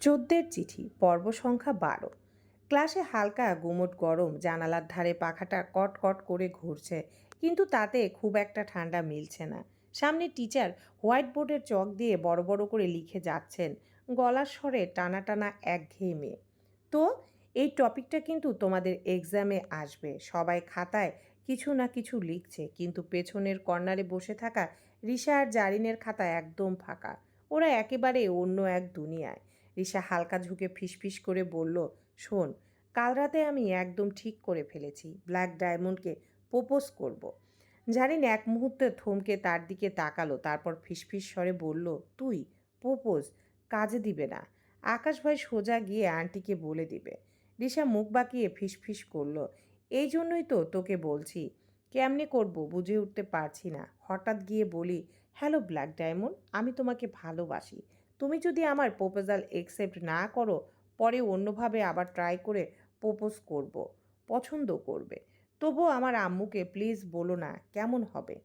চোদ্দের চিঠি, পর্ব সংখ্যা বারো। ক্লাসে হালকা গুমট গরম, জানালার ধারে পাখাটা কট কট করে ঘুরছে, কিন্তু তাতে খুব একটা ঠান্ডা মিলছে না। সামনে টিচার হোয়াইট বোর্ডের চক দিয়ে বড় বড় করে লিখে যাচ্ছেন, গলার স্বরে টানা টানা একঘেয়েমে। তো, এই টপিকটা কিন্তু তোমাদের এক্সামে আসবে, সবাই খাতায় কিছু না কিছু লিখছে, কিন্তু পেছনের কর্নারে বসে থাকা রিশা আর জারিনের খাতা একদম ফাঁকা। ওরা একেবারে অন্য এক দুনিয়ায়। রিসা হালকা ঝুঁকে ফিসফিস করে বলল, শোন, কাল রাতে আমি একদম ঠিক করে ফেলেছি। ব্ল্যাক ডায়মন্ডকে প্রপোজ করব। জানিন এক মুহূর্তে থমকে তার দিকে তাকালো, তারপর ফিসফিস স্বরে বলল, তুই প্রপোজ কাজে দিবে না। আকাশ ভাই সোজা গিয়ে আন্টিকে বলে দিবে। রিসা মুখ বাঁকিয়ে ফিসফিস করল, এই জন্যই তো তোকে বলছি। কেমনে করব বুঝে উঠতে পারছি না। হঠাৎ গিয়ে বলি, হ্যালো ব্ল্যাক ডায়মন্ড আমি তোমাকে ভালোবাসি। তুমি যদি আমার প্রপোজাল একসেপ্ট না করো, পরে অন্যভাবে আবার ট্রাই করে প্রপোজ করব। পছন্দ করবে। তবু আমার আম্মুকে প্লিজ বলো না, কেমন হবে?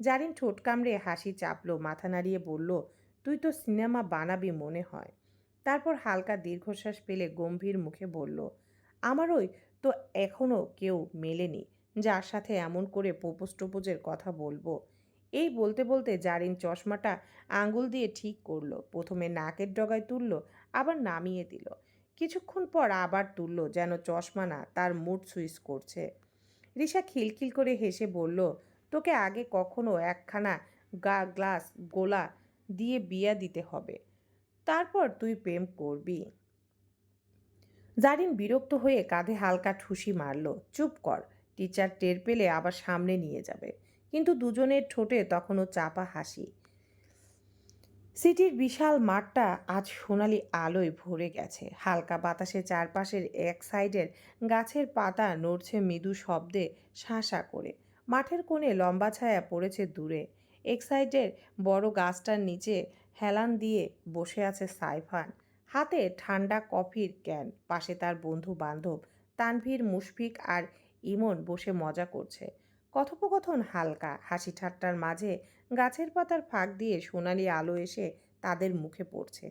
জারিন ঠোঁট কামড়ে হাসি চাপলো, মাথা নাড়িয়ে বলল, তুই তো সিনেমা বানাবি মনে হয়। তারপর হালকা দীর্ঘশ্বাস পেলে গম্ভীর মুখে বলল আমারই তো এখনও কেউ মেলেনি। যার সাথে এমন করে প্রপোজ টোপোজের কথা বলব এই বলতে বলতে জারিন চশমাটা আঙ্গুল দিয়ে ঠিক করল। প্রথমে নাকের ডগায় তুললো, আবার নামিয়ে দিল। কিছুক্ষণ পর আবার তুললো, যেন চশমা না, তার মুড সুইচ করছে। রিসা খিলখিল করে হেসে বলল, তোকে আগে কখনো একখানা গা, গ্লাস, গোলা দিয়ে বিয়া দিতে হবে। তারপর তুই প্রেম করবি। জারিন বিরক্ত হয়ে কাঁধে হালকা ঠুসি মারল, চুপ কর, টিচার টের পেলে আবার সামনে নিয়ে যাবে। কিন্তু দুজনের ঠোঁটে তখনও চাপা হাসি। সিটির বিশাল মাঠটা আজ সোনালি আলোয় ভরে গেছে। হালকা বাতাসে চারপাশের এক সাইডের গাছের পাতা নড়ছে মৃদু শব্দে শাঁসা করে। মাঠের কোণে লম্বা ছায়া পড়েছে দূরে। এক সাইডের বড় গাছটার নিচে হেলান দিয়ে বসে আছে সাইফান। হাতে ঠান্ডা কফির ক্যান, পাশে তার বন্ধু বান্ধব তানভীর, মুশফিক আর ইমন বসে মজা করছে। কথোপকথন হালকা, হাসি ঠাট্টার মাঝে গাছের পাতার ফাঁক দিয়ে সোনালি আলো এসে তাদের মুখে পড়ছে।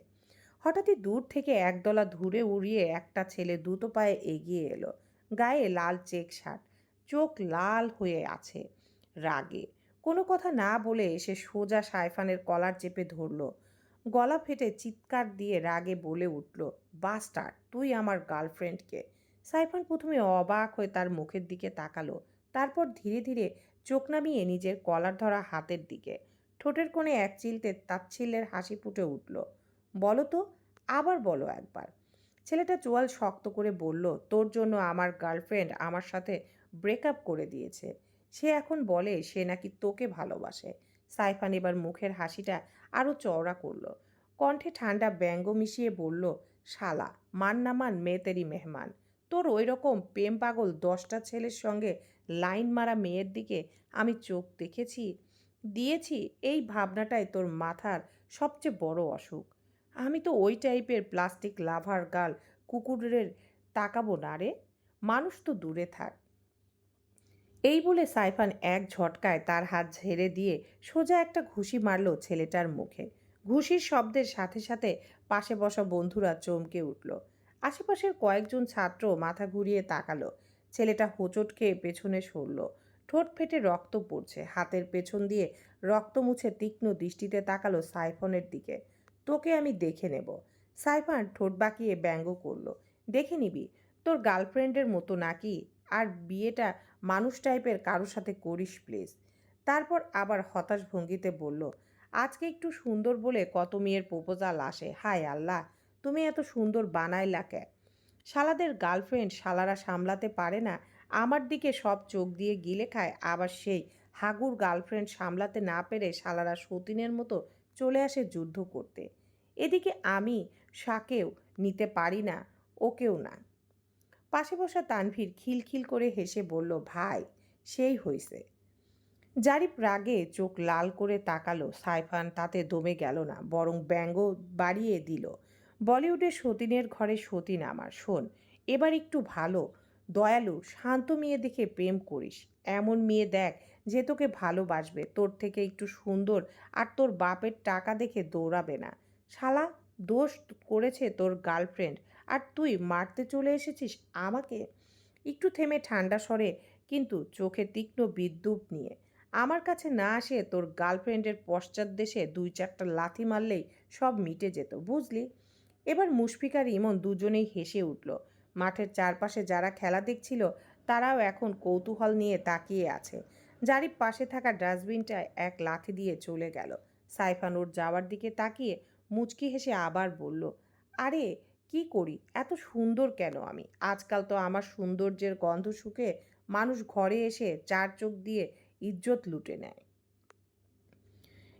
হঠাৎই দূর থেকে একদলা ধুরে উড়িয়ে একটা ছেলে দ্রুত পায়ে এগিয়ে এলো। গায়ে লাল চেক শার্ট, চোখ লাল হয়ে আছে রাগে। কোনো কথা না বলে এসে সোজা সাইফানের কলার চেপে ধরল। গলা ফেটে চিৎকার দিয়ে রাগে বলে উঠল বাস্টার তুই আমার গার্লফ্রেন্ডকে। সাইফান প্রথমে অবাক হয়ে তার মুখের দিকে তাকালো। তারপর ধীরে ধীরে চোখ নামিয়ে নিজের কলার ধরা হাতের দিকে। ঠোঁটের কোণে এক চিলতে তাচ্ছিল্যের হাসি ফুটে উঠল। বলো তো, আবার বলো একবার। ছেলেটা চোয়াল শক্ত করে বলল, তোর জন্য আমার গার্লফ্রেন্ড আমার সাথে ব্রেকআপ করে দিয়েছে। সে এখন বলে, সে নাকি তোকে ভালোবাসে। সাইফান এবার মুখের হাসিটা আরও চওড়া করল। কণ্ঠে ঠান্ডা ব্যঙ্গ মিশিয়ে বলল, শালা, মান না মান মেয়েতেরি মেহমান। তোর ওই রকম প্রেম পাগল দশটা ছেলের সঙ্গে লাইন মারা মেয়ের দিকে আমি চোখ দেখেছি। দিয়েছি, এই ভাবনাটাই তোর মাথার সবচেয়ে বড় অসুখ। আমি তো ওই টাইপের প্লাস্টিক লাভার গাল কুকুরের তাকাবো না রে। মানুষ তো দূরে থাক। এই বলে সাইফান এক ঝটকায় তার হাত ঝেড়ে দিয়ে সোজা একটা ঘুষি মারল ছেলেটার মুখে। ঘুষির শব্দের সাথে সাথে পাশে বসা বন্ধুরা চমকে উঠল। আশেপাশের কয়েকজন ছাত্র মাথা ঘুরিয়ে তাকালো। ছেলেটা হোঁচট খেয়ে পেছনে সরল। ঠোঁট ফেটে রক্ত পড়ছে। হাতের পেছন দিয়ে রক্ত মুছে তীক্ষ্ণ দৃষ্টিতে তাকালো সাইফনের দিকে। তোকে আমি দেখে নেব। সাইফান ঠোঁট বাঁকিয়ে ব্যঙ্গ করল। দেখে নিবি, তোর গার্লফ্রেন্ডের মতো নাকি? আর বিয়েটা মানুষ টাইপের কারোর সাথে করিস প্লিজ? তারপর আবার হতাশ ভঙ্গিতে বলল, আজকে একটু সুন্দর বলে কত মেয়ের প্রপোজাল আসে। হায় আল্লাহ, তুমি এত সুন্দর বানাইলা কে? শালাদের গার্লফ্রেন্ড শালারা সামলাতে পারে না। আমার দিকে সব চোখ দিয়ে গিলে খায় আবার সেই হাগুর গার্লফ্রেন্ড সামলাতে না পেরে শালারা সতীনের মতো চলে আসে যুদ্ধ করতে। এদিকে আমি শাকেও নিতে পারি না, ওকেও না। পাশে বসা তানভীর খিলখিল করে হেসে বলল, ভাই, সেই হইছে। জারিপ রাগে চোখ লাল করে তাকালো, সাইফান তাতে দমে গেল না, বরং ব্যঙ্গ বাড়িয়ে দিল। বলিউডের সতীনের ঘরে সতীন আমার, শোন, এবার একটু ভালো। দয়ালু, শান্ত মেয়ে দেখে প্রেম করিস। এমন মেয়ে দেখ যে তোকে ভালোবাসবে, তোর থেকে একটু সুন্দর আর তোর বাপের টাকা দেখে দৌড়াবে না। শালা, দোষ করেছে তোর গার্লফ্রেন্ড। আর তুই মারতে চলে এসেছিস আমাকে? একটু থেমে ঠান্ডা স্বরে, কিন্তু চোখে তীক্ষ্ণ বিদ্যুৎ নিয়ে। আমার কাছে না আসে তোর গার্লফ্রেন্ডের পশ্চাৎ দেশে দুই চারটা লাথি মারলেই সব মিটে যেত, বুঝলি? এবার মুশফিকার ইমন দুজনেই হেসে উঠল। মাঠের চারপাশে যারা খেলা দেখছিল, তারাও এখন কৌতূহল নিয়ে তাকিয়ে আছে। জারির পাশে থাকা ডাস্টবিনটা এক লাথি দিয়ে চলে গেল। সাইফান ওর যাওয়ার দিকে তাকিয়ে মুচকি হেসে আবার বলল, আরে, কি করি? এত সুন্দর কেন আমি? আজকাল তো আমার সৌন্দর্যের গন্ধ শুকে মানুষ ঘরে এসে চার চোখ দিয়ে ইজ্জত লুটে নেয়।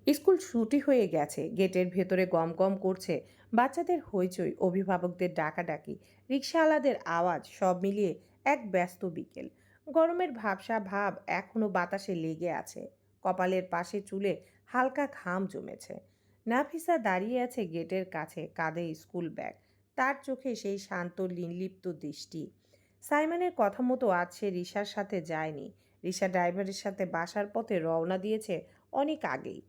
স্কুল ছুটি হয়ে গেছে। গেটের ভেতরে গম গম করছে বাচ্চাদের হইচই, অভিভাবকদের ডাকাডাকি রিক্সাওয়ালাদের আওয়াজ সব মিলিয়ে এক ব্যস্ত বিকেল। গরমের ভাবসা ভাব এখনও বাতাসে লেগে আছে। কপালের পাশে চুলে হালকা ঘাম জমেছে। নাফিসা দাঁড়িয়ে আছে গেটের কাছে, কাঁধে স্কুল ব্যাগ। তার চোখে সেই শান্ত লিনলিপ্ত দৃষ্টি। সাইমানের কথা মতো আজ সে সাথে যায়নি। রিসা ড্রাইভারের সাথে বাসার পথে রওনা দিয়েছে অনেক আগেই।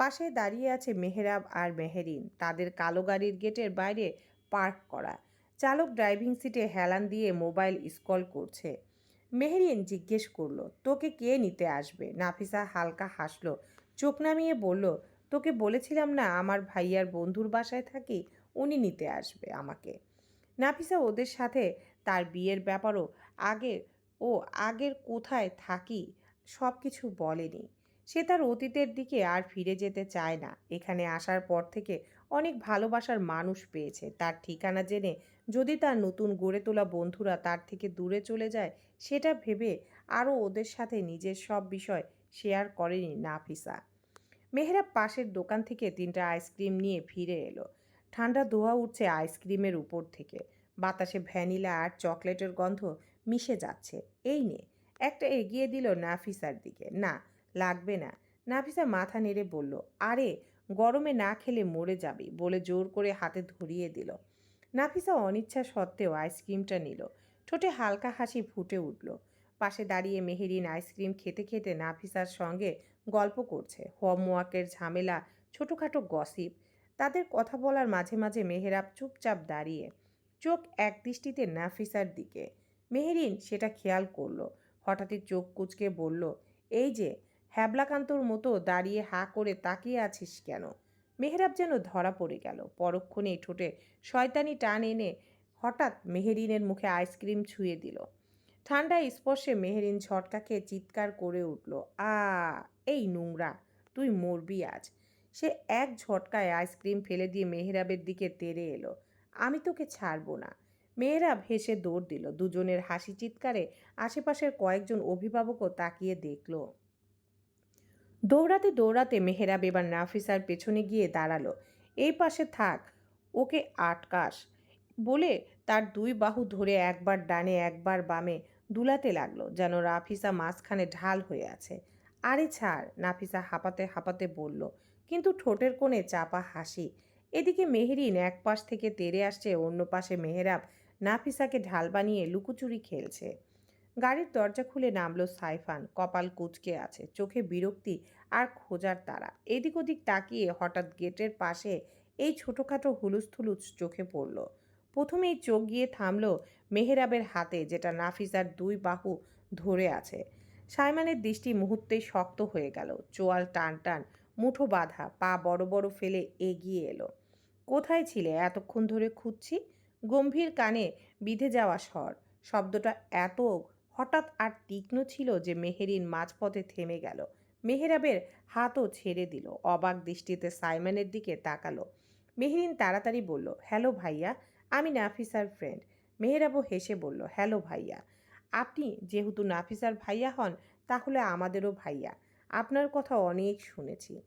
পাশে দাঁড়িয়ে আছে মেহরাব আর মেহেরিন। তাদের কালো গাড়ির গেটের বাইরে পার্ক করা। চালক ড্রাইভিং সিটে হেলান দিয়ে মোবাইল স্কল করছে। মেহেরিন জিজ্ঞেস করল, তোকে কে নিতে আসবে? নাফিসা হালকা হাসলো, চোখ নামিয়ে বলল, তোকে বলেছিলাম না আমার ভাইয়ার বন্ধুর বাসায় থাকি, উনি নিতে আসবে আমাকে। নাফিসা ওদের সাথে তার বিয়ের ব্যাপারও আগের ও আগের কোথায় থাকি সব কিছু বলেনি। সে তার অতীতের দিকে আর ফিরে যেতে চায় না। এখানে আসার পর থেকে অনেক ভালোবাসার মানুষ পেয়েছে। তার ঠিকানা জেনে যদি তার নতুন গড়ে তোলা বন্ধুরা তার থেকে দূরে চলে যায়, সেটা ভেবে আরও ওদের সাথে নিজের সব বিষয় শেয়ার করেনি নাফিসা। মেহরাব পাশের দোকান থেকে তিনটা আইসক্রিম নিয়ে ফিরে এলো। ঠান্ডা ধোয়া উঠছে আইসক্রিমের উপর থেকে। বাতাসে ভ্যানিলা আর চকলেটের গন্ধ মিশে যাচ্ছে। এই নে, একটা এগিয়ে দিল নাফিসার দিকে। না লাগবে না। নাফিসা মাথা নেড়ে বলল, আরে, গরমে না খেলে মরে যাবি, বলে জোর করে হাতে ধরিয়ে দিল। নাফিসা অনিচ্ছা সত্ত্বেও আইসক্রিমটা নিল। ঠোঁটে হালকা হাসি ফুটে উঠল। পাশে দাঁড়িয়ে মেহেরিন আইসক্রিম খেতে খেতে নাফিসার সঙ্গে গল্প করছে। হোমওয়ার্কের ঝামেলা, ছোটোখাটো গসিপ, তাদের কথা বলার মাঝে মাঝে মেহেরাব চুপচাপ দাঁড়িয়ে চোখ এক দৃষ্টিতে নাফিসার দিকে। মেহেরিন সেটা খেয়াল করল। হঠাৎই চোখ কুচকে বলল, এই যে হ্যাবলাকান্তর মতো দাঁড়িয়ে হা করে তাকিয়ে আছিস কেন? মেহরাব যেন ধরা পড়ে গেল। পরক্ষণেই ঠোঁটে শয়তানি টান এনে হঠাৎ মেহেরিনের মুখে আইসক্রিম ছুঁয়ে দিল। ঠান্ডা স্পর্শে মেহেরিন ঝটকা খেয়ে চিৎকার করে উঠল, আ, এই নোংরা, তুই মরবি আজ। সে এক ঝটকায় আইসক্রিম ফেলে দিয়ে মেহরাবের দিকে তেড়ে এলো, আমি তোকে ছাড়বো না। মেয়েরাব হেসে দৌড় দিল। দুজনের হাসি চিৎকারে আশেপাশের কয়েকজন অভিভাবকও তাকিয়ে দেখল। দৌড়াতে দৌড়াতে মেহেরাব এবার নাফিসার পেছনে গিয়ে দাঁড়াল। এই পাশে থাক, ওকে আটকাস। বলে তার দুই বাহু ধরে একবার ডানে একবার বামে দুলাতে লাগল, যেন রাফিসা মাঝখানে ঢাল হয়ে আছে। আরে ছাড়, নাফিসা হাঁপাতে হাঁপাতে বলল, কিন্তু ঠোঁটের কোণে চাপা হাসি। এদিকে মেহেরিন এক পাশ থেকে তেরে আসছে, অন্য পাশে মেহেরাব নাফিসাকে ঢাল বানিয়ে লুকোচুরি খেলছে। গাড়ির দরজা খুলে নামলো সাইফান। কপাল কুচকে আছে, চোখে বিরক্তি আর খোঁজার তারা। এদিক ওদিক তাকিয়ে হঠাৎ গেটের পাশে এই ছোটোখাটো হুলুস থুলুস চোখে পড়ল। প্রথমেই চোখ গিয়ে থামল মেহেরাবের হাতে, যেটা নাফিসার দুই বাহু ধরে আছে। সাইমানের দৃষ্টি মুহূর্তেই শক্ত হয়ে গেল। চোয়াল টান টান, মুঠো বাঁধা, পা বড় বড় ফেলে এগিয়ে এলো। কোথায় ছিলে? এতক্ষণ ধরে খুঁজছি? গম্ভীর কানে বিধে যাওয়া স্বর। শব্দটা এত হঠাৎ আর তীক্ষ্ণ ছিল যে মেহেরিন মাঝপথে থেমে গেল। মেহেরাবের হাতও ছেড়ে দিল। অবাক দৃষ্টিতে সাইমনের দিকে তাকালো। মেহেরিন তাড়াতাড়ি বলল, হ্যালো ভাইয়া, আমি নাফিসার ফ্রেন্ড। মেহেরাবও হেসে বলল, হ্যালো ভাইয়া, আপনি যেহেতু নাফিসার ভাইয়া হন, তাহলে আমাদেরও ভাইয়া। আপনার কথা অনেক শুনেছি।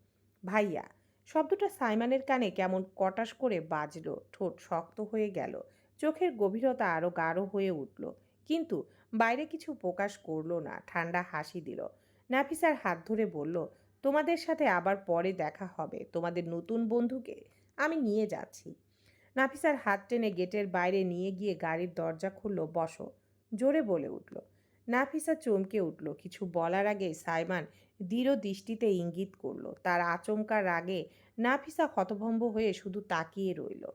ভাইয়া, শব্দটা সাইমানের কানে কেমন কটাস করে বাজলো। ঠোঁট শক্ত হয়ে গেল। চোখের গভীরতা আরও গাঢ় হয়ে উঠল। কিন্তু বাইরে কিছু প্রকাশ করল না, ঠান্ডা হাসি দিল। নাফিসার হাত ধরে বলল, তোমাদের সাথে আবার পরে দেখা হবে, তোমাদের নতুন বন্ধুকে আমি নিয়ে যাচ্ছি। নাফিসার হাত টেনে গেটের বাইরে নিয়ে গিয়ে গাড়ির দরজা খুলল, বসো। জোরে বলে উঠল। নাফিসা চমকে উঠল। কিছু বলার আগে সাইমান দৃঢ় দৃষ্টিতে ইঙ্গিত করল। তার আচমকার রাগে নাফিসা হতভম্ব হয়ে শুধু তাকিয়ে রইল।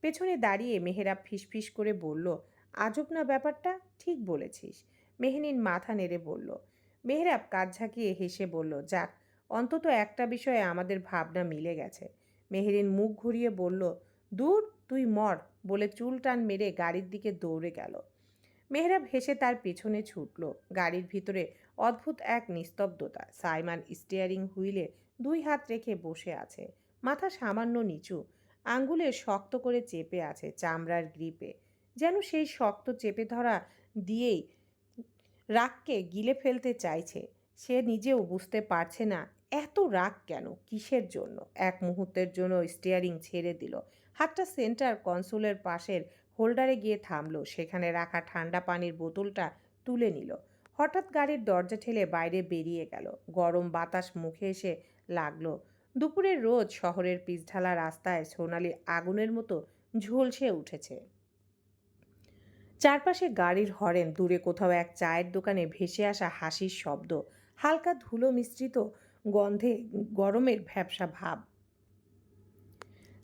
পেছনে দাঁড়িয়ে মেহেরাব ফিসফিস করে বলল আজব না ব্যাপারটা? ঠিক বলেছিস। মেহনিন মাথা নেড়ে বলল। মেহরাব কাজ ঝাঁকিয়ে হেসে বলল, যাক, অন্তত একটা বিষয়ে আমাদের ভাবনা মিলে গেছে। মেহেরিন মুখ ঘুরিয়ে বলল, দূর, তুই মর, বলে চুল টান মেরে গাড়ির দিকে দৌড়ে গেল। মেহরাব হেসে তার পেছনে ছুটল। গাড়ির ভিতরে অদ্ভুত এক নিস্তব্ধতা। সাইমান স্টিয়ারিং হুইলে দুই হাত রেখে বসে আছে। মাথা সামান্য নিচু। আঙ্গুলে শক্ত করে চেপে আছে চামড়ার গ্রিপে। যেন সেই শক্ত চেপে ধরা দিয়েই রাগকে গিলে ফেলতে চাইছে। সে নিজেও বুঝতে পারছে না, এত রাগ কেন? কিসের জন্য? এক মুহূর্তের জন্য স্টিয়ারিং ছেড়ে দিল। হাতটা সেন্টার কনসোলের পাশের হোল্ডারে গিয়ে থামলো। সেখানে রাখা ঠান্ডা পানির বোতলটা তুলে নিল। হঠাৎ গাড়ির দরজা ঠেলে বাইরে বেরিয়ে গেল। গরম বাতাস মুখে এসে লাগল। দুপুরের রোদ শহরের পিচঢালা রাস্তায় সোনালি আগুনের মতো ঝলসে উঠেছে। চারপাশে গাড়ির হরেন, দূরে কোথাও এক চায়ের দোকানে ভেসে আসা হাসির শব্দ, হালকা ধুলো মিশ্রিত গন্ধে গরমের ভ্যাবসা ভাব।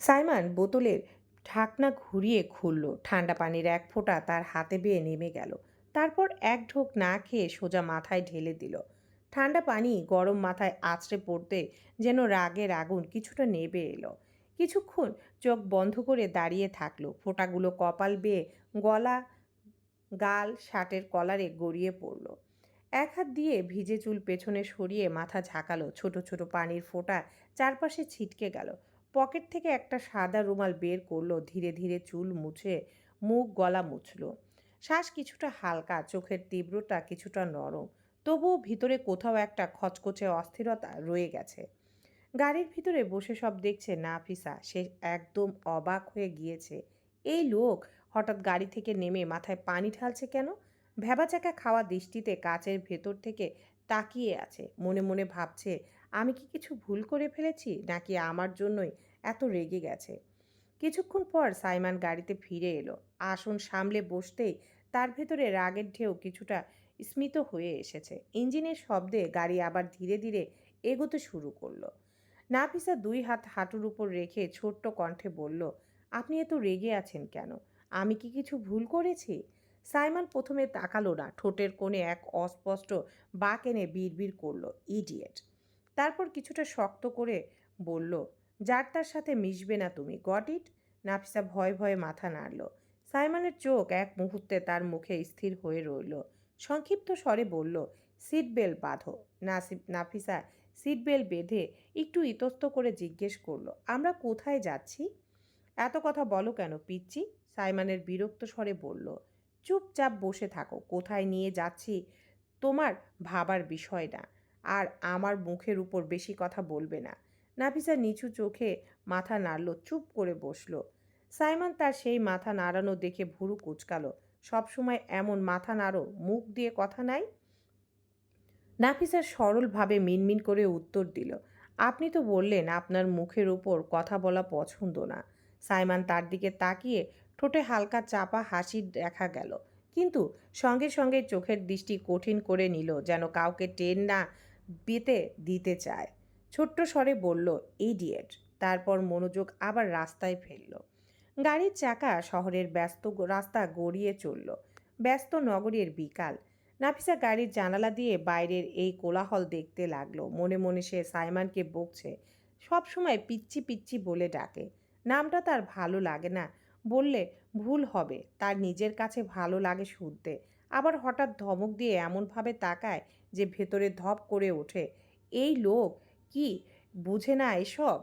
সাইমান বোতলের ঢাকনা ঘুরিয়ে খুলল, ঠান্ডা পানির এক ফোঁটা তার হাতে বেয়ে নেমে গেল, তারপর এক ঢোক না খেয়ে সোজা মাথায় ঢেলে দিল। ঠান্ডা পানি গরম মাথায় আছড়ে পড়তে যেন রাগের আগুন কিছুটা নেবে এলো। কিছুক্ষণ চোখ বন্ধ করে দাঁড়িয়ে থাকল, ফোঁটাগুলো কপাল বেয়ে গলা গাল শার্টের কলারে গড়িয়ে পড়ল। এক হাত দিয়ে ভিজে চুল পেছনে সরিয়ে মাথা ঝাঁকালো, ছোট ছোট পানির ফোঁটা চারপাশে ছিটকে গেল। পকেট থেকে একটা সাদা রুমাল বের করল, ধীরে ধীরে চুল মুছে মুখ গলা মুছল। শ্বাস কিছুটা হালকা, চোখের তীব্রতা কিছুটা নরম। তবুও ভিতরে কোথাও একটা খচখচে অস্থিরতা রয়ে গেছে। গাড়ির ভিতরে বসে সব দেখছে নাফিসা। সে একদম অবাক হয়ে গিয়েছে। এই লোক হঠাৎ গাড়ি থেকে নেমে মাথায় পানি ঢালছে কেন? ভ্যাবাচাকা খাওয়া দৃষ্টিতে কাচের ভেতর থেকে তাকিয়ে আছে, মনে মনে ভাবছে, আমি কি কিছু ভুল করে ফেলেছি? নাকি আমার জন্যই এত রেগে গেছে? কিছুক্ষণ পর সাইমান গাড়িতে ফিরে এলো। আসন সামলে বসতেই তার ভেতরে রাগের ঢেউ কিছুটা স্মিত হয়ে এসেছে। ইঞ্জিনের শব্দে গাড়ি আবার ধীরে ধীরে এগোতে শুরু করল। নাফিসা দুই হাত হাঁটুর উপর রেখে ছোট্ট কণ্ঠে বলল, আপনি এত রেগে আছেন কেন? আমি কি কিছু ভুল করেছি? সাইমন প্রথমে তাকালো না। ঠোঁটের কোণে এক অস্পষ্ট বাক এনে বিড়বিড় করল। ইডিয়েট। তারপর কিছুটা শক্ত করে বলল, যার তার সাথে মিশবে না তুমি, গট ইট? নাফিসা ভয়ে ভয়ে মাথা নাড়ল। সাইমনের চোখ এক মুহূর্তে তার মুখে স্থির হয়ে রইল। সংক্ষিপ্ত স্বরে বলল, সিট বেল্ট বাঁধো। নাফিসা সিট বেল্ট বেঁধে একটু ইতস্ত করে জিজ্ঞেস করল, আমরা কোথায় যাচ্ছি? এত কথা বলো কেন পিচ্ছি সাইমানের বিরক্ত স্বরে বলল, চুপচাপ বসে থাকো, কোথায় নিয়ে যাচ্ছি? তোমার ভাবার বিষয় না আর আমার মুখের উপর বেশি কথা বলবে না। নাফিসা নিচু চোখে মাথা নাড়ল, চুপ করে বসল। সাইমান তার সেই মাথা নাড়ানো দেখে ভুরু কুচকালো। সবসময় এমন মাথা নাড়ো, মুখ দিয়ে কথা নাই? নাফিসা সরলভাবে মিনমিন করে উত্তর দিল, আপনি তো বললেন আপনার মুখের উপর কথা বলা পছন্দ না। সাইমান তার দিকে তাকিয়ে ঠোঁটে হালকা চাপা হাসি দেখা গেল। কিন্তু সঙ্গে সঙ্গে চোখের দৃষ্টি কঠিন করে নিল যেন কাউকে টেন না পেতে দিতে চায়। ছোট্ট স্বরে বলল ইডিয়েট তারপর মনোযোগ আবার রাস্তায় ফেলল। গাড়ির চাকা শহরের ব্যস্ত রাস্তা গড়িয়ে চলল। ব্যস্ত নগরীর বিকাল। নাফিসা গাড়ির জানালা দিয়ে বাইরের এই কোলাহল দেখতে লাগল। মনে মনে সে সাইমানকে বকছে। সবসময় পিচ্ছি পিচ্ছি বলে ডাকে। নামটা তার ভালো লাগে না। বললে, ভুল হবে। তার নিজের কাছে ভালো লাগে শুনতে। আবার হঠাৎ ধমক দিয়ে এমনভাবে তাকায় যে ভেতরে ধপ করে ওঠে। এই লোক কি বুঝে না এসব?